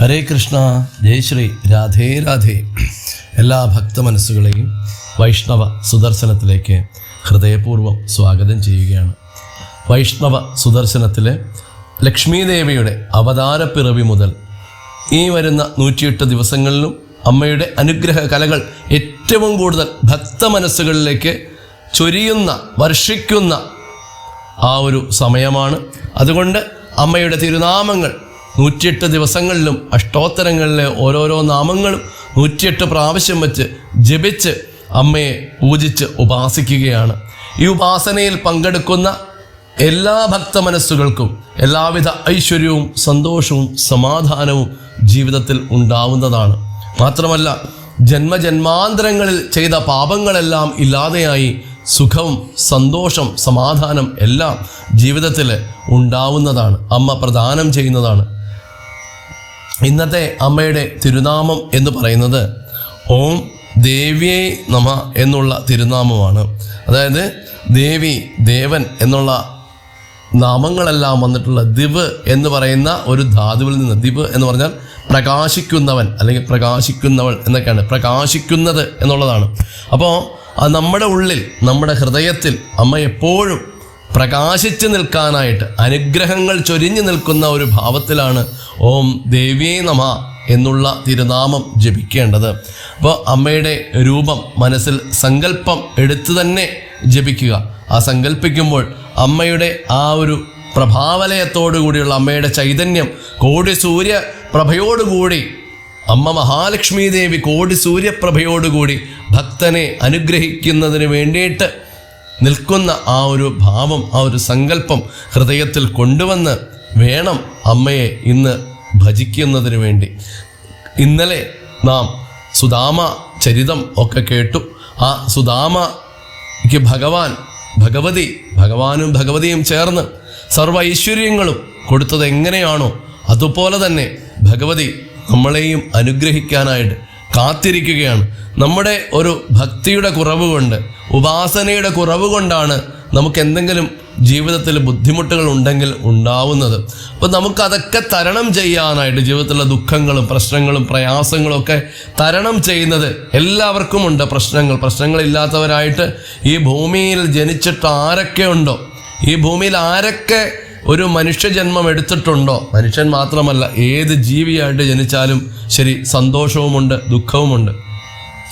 ഹരേ കൃഷ്ണ ജയശ്രീ രാധേ രാധേ. എല്ലാ ഭക്ത മനസ്സുകളെയും വൈഷ്ണവ സുദർശനത്തിലേക്ക് ഹൃദയപൂർവം സ്വാഗതം ചെയ്യുകയാണ്. വൈഷ്ണവ സുദർശനത്തിലെ ലക്ഷ്മീദേവിയുടെ അവതാരപ്പിറവി മുതൽ ഈ വരുന്ന നൂറ്റിയെട്ട് ദിവസങ്ങളിലും അമ്മയുടെ അനുഗ്രഹ കലകൾ ഏറ്റവും കൂടുതൽ ഭക്ത മനസ്സുകളിലേക്ക് ചൊരിയുന്ന വർഷിക്കുന്ന ആ ഒരു സമയമാണ്. അതുകൊണ്ട് അമ്മയുടെ തിരുനാമങ്ങൾ നൂറ്റിയെട്ട് ദിവസങ്ങളിലും അഷ്ടോത്തരങ്ങളിലെ ഓരോരോ നാമങ്ങളും നൂറ്റിയെട്ട് പ്രാവശ്യം വെച്ച് ജപിച്ച് അമ്മയെ പൂജിച്ച് ഉപാസിക്കുകയാണ്. ഈ ഉപാസനയിൽ പങ്കെടുക്കുന്ന എല്ലാ ഭക്ത മനസ്സുകൾക്കും എല്ലാവിധ ഐശ്വര്യവും സന്തോഷവും സമാധാനവും ജീവിതത്തിൽ ഉണ്ടാവുന്നതാണ്. മാത്രമല്ല ജന്മജന്മാന്തരങ്ങളിൽ ചെയ്ത പാപങ്ങളെല്ലാം ഇല്ലാതെയായി സുഖവും സന്തോഷം സമാധാനം എല്ലാം ജീവിതത്തിൽ ഉണ്ടാവുന്നതാണ്. അമ്മ പ്രദാനം ചെയ്യുന്നതാണ്. ഇന്നത്തെ അമ്മയുടെ തിരുനാമം എന്ന് പറയുന്നത് ഓം ദേവിയെ നമ എന്നുള്ള തിരുനാമമാണ്. അതായത് ദേവി ദേവൻ എന്നുള്ള നാമങ്ങളെല്ലാം വന്നിട്ടുള്ള ദിവ് എന്ന് പറയുന്ന ഒരു ധാതുവിൽ നിന്ന് ദിവ് എന്ന് പറഞ്ഞാൽ പ്രകാശിക്കുന്നവൻ അല്ലെങ്കിൽ പ്രകാശിക്കുന്നവൾ എന്നൊക്കെയാണ്. പ്രകാശിക്കുന്നത് എന്നുള്ളതാണ്. അപ്പോൾ നമ്മുടെ ഉള്ളിൽ നമ്മുടെ ഹൃദയത്തിൽ അമ്മ എപ്പോഴും പ്രകാശിച്ചു നിൽക്കാനായിട്ട് അനുഗ്രഹങ്ങൾ ചൊരിഞ്ഞു നിൽക്കുന്ന ഒരു ഭാവത്തിലാണ് ഓം ദേവിയേ നമ എന്നുള്ള തിരുനാമം ജപിക്കേണ്ടത്. അപ്പോൾ അമ്മയുടെ രൂപം മനസ്സിൽ സങ്കല്പം എടുത്തു തന്നെ ജപിക്കുക. ആ സങ്കല്പിക്കുമ്പോൾ അമ്മയുടെ ആ ഒരു പ്രഭാവലയത്തോടു കൂടിയുള്ള അമ്മയുടെ ചൈതന്യം കോടി സൂര്യ പ്രഭയോടുകൂടി അമ്മ മഹാലക്ഷ്മി ദേവി കോടി സൂര്യപ്രഭയോടുകൂടി ഭക്തനെ അനുഗ്രഹിക്കുന്നതിന് വേണ്ടിയിട്ട് നിൽക്കുന്ന ആ ഒരു ഭാവം ആ ഒരു സങ്കല്പം ഹൃദയത്തിൽ കൊണ്ടുവന്ന് വേണം അമ്മയെ ഇന്ന് ഭജിക്കുന്നതിന് വേണ്ടി. ഇന്നലെ നാം സുദാമ ചരിതം ഒക്കെ കേട്ടു. ആ സുദാമയ്ക്ക് ഭഗവാൻ ഭഗവതി ഭഗവാനും ഭഗവതിയും ചേർന്ന് സർവ ഐശ്വര്യങ്ങളും കൊടുത്തത് എങ്ങനെയാണോ അതുപോലെ തന്നെ ഭഗവതി നമ്മളെയും അനുഗ്രഹിക്കാനായിട്ട് കാത്തിരിക്കുകയാണ്. നമ്മുടെ ഒരു ഭക്തിയുടെ കുറവ് കൊണ്ട് ഉപാസനയുടെ കുറവ് കൊണ്ടാണ് നമുക്ക് എന്തെങ്കിലും ജീവിതത്തിൽ ബുദ്ധിമുട്ടുകൾ ഉണ്ടെങ്കിൽ ഉണ്ടാവുന്നത്. അപ്പോൾ നമുക്കതൊക്കെ തരണം ചെയ്യാനായിട്ട് ജീവിതത്തിലെ ദുഃഖങ്ങളും പ്രശ്നങ്ങളും പ്രയാസങ്ങളും ഒക്കെ തരണം ചെയ്യുന്നത് എല്ലാവർക്കും ഉണ്ട് പ്രശ്നങ്ങൾ. പ്രശ്നങ്ങളില്ലാത്തവരായിട്ട് ഈ ഭൂമിയിൽ ജനിച്ചിട്ട് ആരൊക്കെ ഉണ്ടോ? ഈ ഭൂമിയിൽ ആരൊക്കെ ഒരു മനുഷ്യജന്മം എടുത്തിട്ടുണ്ടോ? മനുഷ്യൻ മാത്രമല്ല ഏത് ജീവിയായിട്ട് ജനിച്ചാലും ശരി സന്തോഷവുമുണ്ട് ദുഃഖവുമുണ്ട്.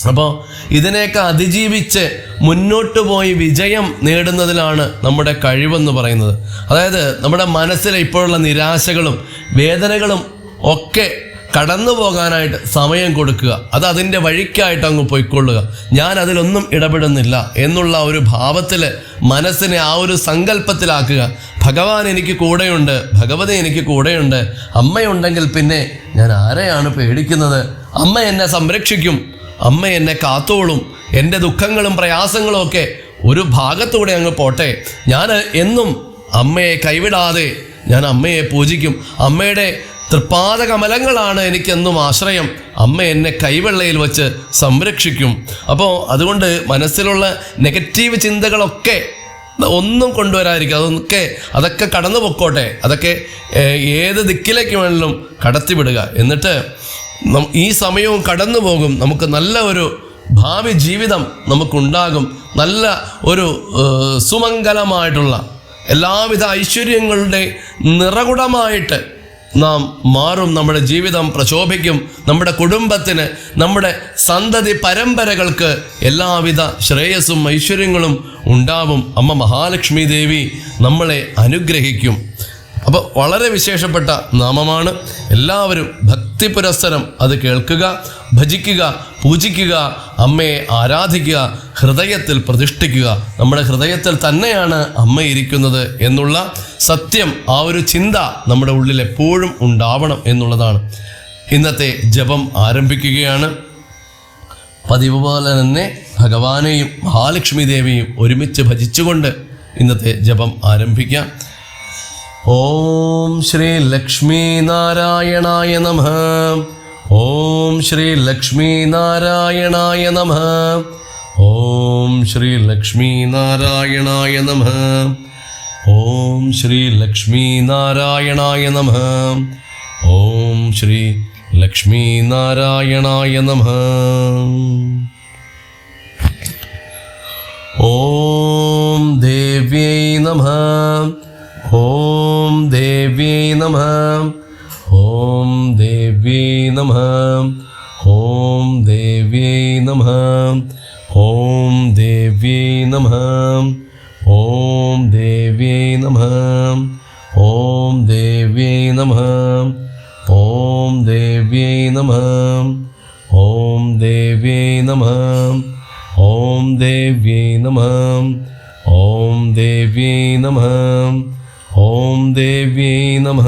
അപ്പോൾ ഇതിനെയൊക്കെ അതിജീവിച്ച് മുന്നോട്ട് പോയി വിജയം നേടുന്നതിലാണ് നമ്മുടെ കഴിവെന്ന് പറയുന്നത്. അതായത് നമ്മുടെ മനസ്സിലെ ഇപ്പോഴുള്ള നിരാശകളും വേദനകളും ഒക്കെ കടന്നു പോകാനായിട്ട് സമയം കൊടുക്കുക. അത് അതിന്റെ വഴിക്കായിട്ട് അങ്ങ് പോയിക്കൊള്ളുക. ഞാൻ അതിലൊന്നും ഇടപെടുന്നില്ല എന്നുള്ള ഒരു ഭാവത്തിൽ മനസ്സിനെ ആ ഒരു സങ്കല്പത്തിലാക്കുക. ഭഗവാൻ എനിക്ക് കൂടെയുണ്ട് ഭഗവതി എനിക്ക് കൂടെയുണ്ട് അമ്മയുണ്ടെങ്കിൽ പിന്നെ ഞാൻ ആരെയാണ് പേടിക്കുന്നത്? അമ്മ എന്നെ സംരക്ഷിക്കും അമ്മ എന്നെ കാത്തോളും എന്റെ ദുഃഖങ്ങളും പ്രയാസങ്ങളും ഒക്കെ ഒരു ഭാഗത്തൂടെ അങ്ങ് പോട്ടെ. ഞാൻ എന്നും അമ്മയെ കൈവിടാതെ ഞാൻ അമ്മയെ പൂജിക്കും. അമ്മയുടെ തൃപ്പാദ കമലങ്ങളാണ് എനിക്കെന്നും ആശ്രയം. അമ്മ എന്നെ കൈവെള്ളയിൽ വച്ച് സംരക്ഷിക്കും. അപ്പോൾ അതുകൊണ്ട് മനസ്സിലുള്ള നെഗറ്റീവ് ചിന്തകളൊക്കെ ഒന്നും കൊണ്ടുവരാതിരിക്കുക. അതൊക്കെ അതൊക്കെ കടന്നു പൊക്കോട്ടെ. അതൊക്കെ ഏത് ദിക്കിലേക്ക് വേണമെങ്കിലും കടത്തിവിടുക. എന്നിട്ട് ഈ സമയവും കടന്നു പോകും. നമുക്ക് നല്ല ഒരു ഭാവി ജീവിതം നമുക്കുണ്ടാകും. നല്ല ഒരു സുമംഗലമായിട്ടുള്ള എല്ലാവിധ ഐശ്വര്യങ്ങളുടെ നിറകുടമായിട്ട് നാം മാറും നമ്മുടെ ജീവിതം പ്രശോഭിക്കും നമ്മുടെ കുടുംബത്തിന് നമ്മുടെ സന്തതി പരമ്പരകൾക്ക് എല്ലാവിധ ശ്രേയസ്സും ഐശ്വര്യങ്ങളും ഉണ്ടാവും. അമ്മ മഹാലക്ഷ്മി ദേവി നമ്മളെ അനുഗ്രഹിക്കും. അപ്പോൾ വളരെ വിശേഷപ്പെട്ട നാമമാണ്. എല്ലാവരും ഭക്തി പുരസ്സരം അത് കേൾക്കുക ഭജിക്കുക പൂജിക്കുക അമ്മയെ ആരാധിക്കുക ഹൃദയത്തിൽ പ്രതിഷ്ഠിക്കുക. നമ്മുടെ ഹൃദയത്തിൽ തന്നെയാണ് അമ്മ ഇരിക്കുന്നത് എന്നുള്ള സത്യം ആ ഒരു ചിന്ത നമ്മുടെ ഉള്ളിൽ എപ്പോഴും ഉണ്ടാവണം എന്നുള്ളതാണ്. ഇന്നത്തെ ജപം ആരംഭിക്കുകയാണ്. പതിവ് പോലെ തന്നെ ഭഗവാനെയും മഹാലക്ഷ്മി ദേവിയും ഒരുമിച്ച് ഭജിച്ചുകൊണ്ട് ഇന്നത്തെ ജപം ആരംഭിക്കാം. ഓം ശ്രീ ലക്ഷ്മി നാരായണായ നമ. ഓം ശ്രീ ലക്ഷ്മി നാരായണായ നമ. ഓം ശ്രീ ലക്ഷ്മി നാരായണായ നമ. ഓം ശ്രീ ലക്ഷ്മി നാരായണായ നമ. ഓം ശ്രീ ലക്ഷ്മീനാരായണായ നമ. ഓം ദേവ്യൈ നമ. ഓം ദേവ്യൈ നമ ഓം ദേവ്യൈ നമ ഓം ദേവ്യൈ നമ ഓം ദേവ്യൈ നമ ഓം ദേവ്യൈ നമ ഓം ദേവ്യൈ നമ ഓം ദേവ്യൈ നമ ഓം ദേവ്യൈ നമ ഓം ദേവ്യൈ നമ ഓം ദേവ്യൈ നമ ഓം ദേവ്യൈ നമ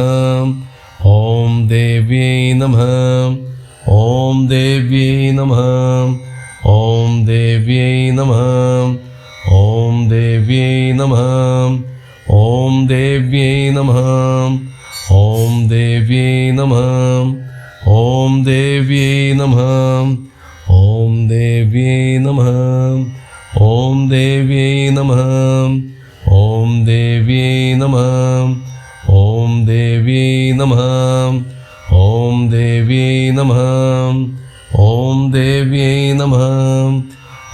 ഓം ദേവ്യൈ നമ ഓം ദേവ്യൈ നമ ഓം ദേവ്യൈ നമ ഓം ദേവ്യൈ നമ ഓം ദേവ്യൈ നമ ഓം ദേവ്യൈ നമ ഓം ദേവ്യൈ നമ ഓം ദേവ്യൈ നമ ഓം ദേവ്യൈ നമ ഓം ദേവ്യൈ നമ ഓം ദേവ്യൈ നമ ഓം ദേവ്യൈ നമ ഓം ദേവ്യൈ നമ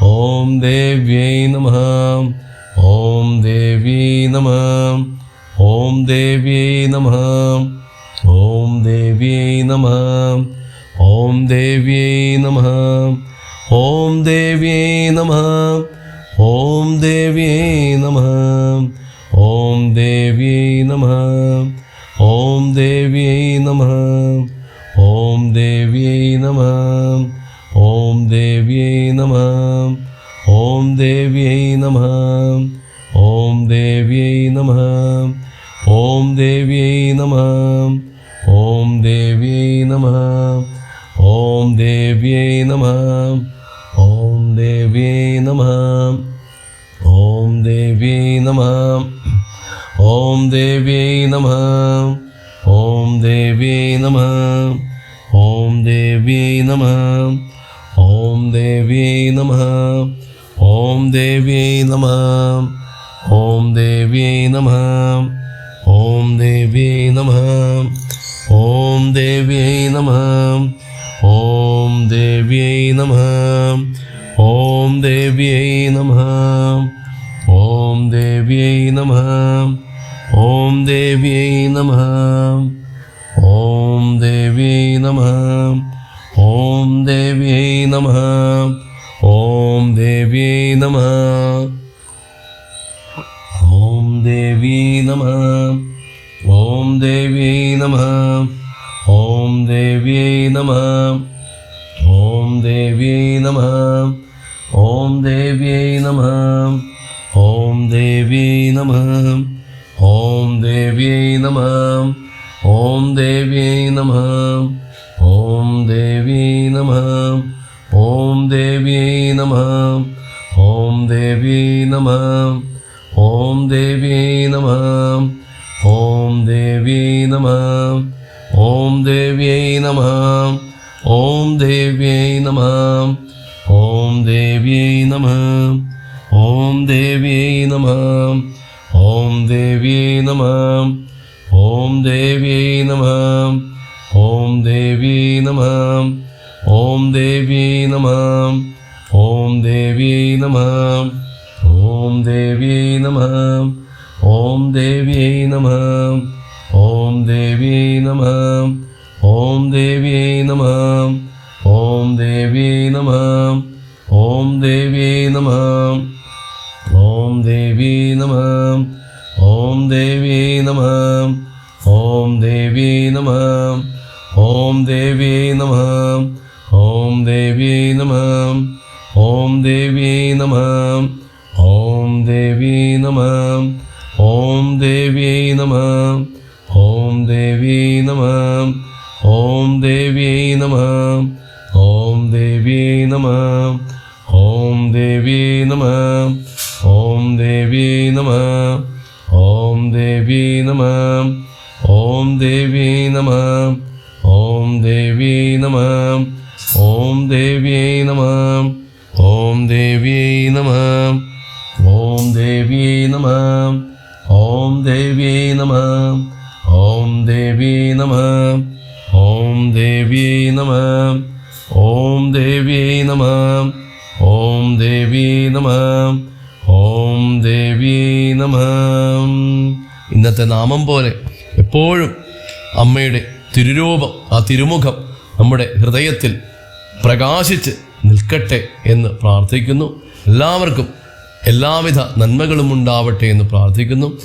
ഓം ദേവ്യൈ നമ ഓം ദേവ്യൈ നമ ഓം ദേവ്യൈ നമ ഓം ദേവ്യൈ നമ ഓം ദേവ്യൈ നമ ഓം ദേവ്യൈ നമ ഓം ദേവ്യൈ നമ ഓം ദേവ്യൈ നമ ഓം ദേവ്യൈ നമ ഓം ദേവ്യൈ നമ ഓം ദേവ്യൈ നമ ഓം ദേവ്യൈ നമ ഓം ദേവ്യൈ നമ ഓം ദേവ്യൈ നമ ഓം ദേവ്യൈ നമ ഓം ദേവ്യൈ നമ ഓം ദേവ്യൈ നമ ഓം ദേവ്യൈ നമ ഓം ദേവ്യൈ നമ ഓം ദേവ്യൈ നമ ഓം ദേവ്യൈ നമ ഓം ദേവ്യൈ നമ ഓം ദേവ്യൈ നമ ഓം ദേവ്യൈ നമ ഓം ദേവ്യൈ നമ ഓം ദേവ്യൈ നമ ഓം ദേവ്യൈ നമ ഓം ദേവ്യൈ നമ ഓം ദേവ്യൈ നമ ഓം ദേവ്യൈ നമ ഓം ദേവ്യൈ നമ ഓം ദേവ്യൈ നമ ഓം ദേവ്യൈ നമ ഓം ദേവ്യൈ നമ ഓം ദേവ്യൈ നമ ഓം ദേവ്യൈ നമ ഓം ദേവ്യൈ നമ ഓം ദേവ്യൈ നമ ഓം ദേവ്യൈ നമ ദേവ്യൈ നമ ഓം ദേവ്യൈ നമ ഓം ദേവ്യൈ നമ ഓം ദേവ്യൈ നമ ഓം ദേവ്യൈ നമ ഓം ദേവ്യൈ നമ ഓം ദേവ്യൈ നമ ഓം ദേവ്യൈ നമ ഓം ദേവ്യൈ നമ ഓം ദേവ്യൈ നമ ഓം ദേവ്യൈ നമ ഓം ദേവ്യൈ നമ ഓം ദേവ്യൈ നമ ഓം ദേവ്യൈ നമ ഓം ദേവ്യൈ നമ ഓം ദേവ്യൈ നമ ഓം ദേവ്യൈ നമ ഓം ദേവ്യൈ നമ ഓം ദേവ്യൈ നമ ഓം ദേവ്യൈ നമ ഓം ദേവ്യൈ നമ ഓം ദേവ്യൈ നമ ഓം ദേവ്യൈ നമ ഓം ദേവ്യൈ നമ ഓം ദേവ്യൈ നമ ഓം ദേവ്യൈ നമ ഓം ദേവ്യൈ നമ ഓം ദേവ്യൈ നമ ഓം ദേവ്യൈ നമ ഓം ദേവ്യൈ നമ ഓം ദേവ്യൈ നമ ഓം ദേവ്യൈ നമ ഓം ദേവ്യൈ നമ ഓം ദേവ്യൈ നമ ഓം ദേവ്യൈ നമ ഓം ദേവ്യൈ നമ ഓം ദേവ്യൈ നമ ഓം ദേവ്യൈ നമ ഓം ദേവ്യൈ നമ ഓം ദേവ്യൈ നമ ഓം ദേവ്യൈ നമ ഓം ദേവ്യൈ നമ ഓം ദേവ്യൈ നമ ഓം ദേവ്യൈ നമ ഓം ദേവ്യൈ നമ ഓം ദേവ്യൈ നമ ഓം ദേവ്യൈ നമ ഇന്നത്തെ നാമം പോലെ എപ്പോഴും അമ്മയുടെ തിരുരൂപം ആ തിരുമുഖം നമ്മുടെ ഹൃദയത്തിൽ പ്രകാശിച്ച് നിൽക്കട്ടെ എന്ന് പ്രാർത്ഥിക്കുന്നു. എല്ലാവർക്കും എല്ലാവിധ നന്മകളും ഉണ്ടാവട്ടെ എന്ന് പ്രാർത്ഥിക്കുന്നു.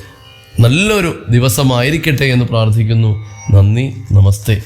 നല്ലൊരു ദിവസമായിരിക്കട്ടെ എന്ന് പ്രാർത്ഥിക്കുന്നു. നന്ദി നമസ്തേ.